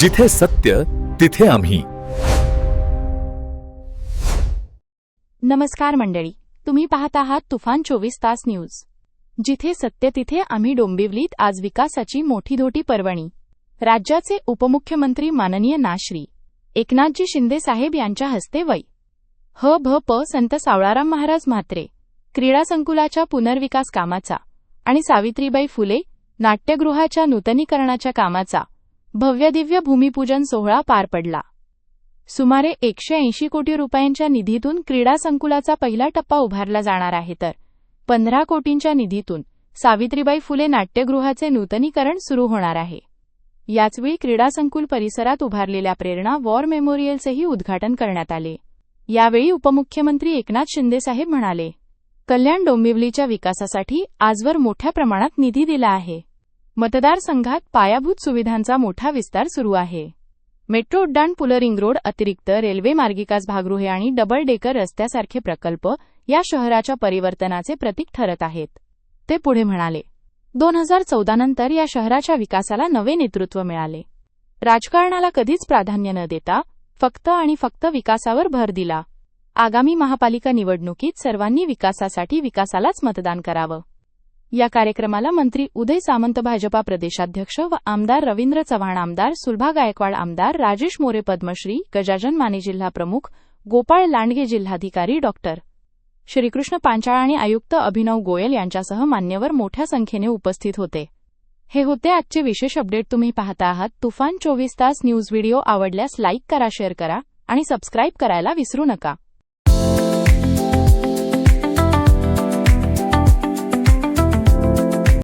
जिथे सत्य तिथे आम्ही. नमस्कार मंडळी. तुम्ही पाहत आहात तुफान चोवीस तास न्यूज. जिथे सत्य तिथे आम्ही डोंबिवलीत आज विकासाची मोठी धोटी पर्वणी. राज्याचे उपमुख्यमंत्री माननीय नाश्री. एकनाथजी शिंदे साहेब यांच्या हस्ते वै. ह भ प संत सावळाराम महाराज म्हात्रे. क्रीडा संकुलाच्या पुनर्विकास कामाचा आणि सावित्रीबाई फुले नाट्यगृहाच्या नूतनीकरणाच्या कामाचा भव्यदिव्य भूमिपूजन सोहळा पार पडला. सुमारे एकशे ऐंशी कोटी रुपयांच्या निधीतून क्रीडा संकुलाचा पहिला टप्पा उभारला जाणार आहे तर पंधरा कोटींच्या निधीतून सावित्रीबाई फुले नाट्यगृहाचे नूतनीकरण सुरू होणार आहे. याचवेळी क्रीडा संकुल परिसरात उभारलेल्या प्रेरणा वॉर मेमोरियलचेही उद्घाटन करण्यात आले. यावेळी उपमुख्यमंत्री एकनाथ शिंदेसाहेब म्हणाले कल्याण डोंबिवलीच्या विकासासाठी आजवर मोठ्या प्रमाणात निधी दिला आहे. मतदारसंघात पायाभूत सुविधांचा मोठा विस्तार सुरू आहे. मेट्रो उड्डाण पुलरिंग रोड अतिरिक्त रेल्वे मार्गिकास भागगृहे आणि डबल डेकर रस्त्यासारखे प्रकल्प या शहराच्या परिवर्तनाचे प्रतीक ठरत आहेत. ते पुढे म्हणाले. दोन हजार चौदा नंतर या शहराच्या विकासाला नवे नेतृत्व मिळाले. राजकारणाला कधीच प्राधान्य न देता फक्त आणि फक्त विकासावर भर दिला. आगामी महापालिका निवडणुकीत सर्वांनी विकासासाठी विकासालाच मतदान करावं. या कार्यक्रमाला मंत्री उदय सामंत भाजपा प्रदेशाध्यक्ष व आमदार रवींद्र चव्हाण आमदार सुलभा गायकवाड आमदार राजेश मोरे पद्मश्री गजाजन माने जिल्हा प्रमुख गोपाळ लांडगे जिल्हाधिकारी डॉक्टर श्रीकृष्ण पांचाळ आणि आयुक्त अभिनव गोयल यांच्यासह मान्यवर मोठ्या संख्येने उपस्थित होते. हे होते आजचे विशेष अपडेट. तुम्ही पाहता आहात तुफान चोवीस तास न्यूज व्हिडिओ. आवडल्यास लाईक करा शेअर करा आणि सबस्क्राईब करायला विसरू नका.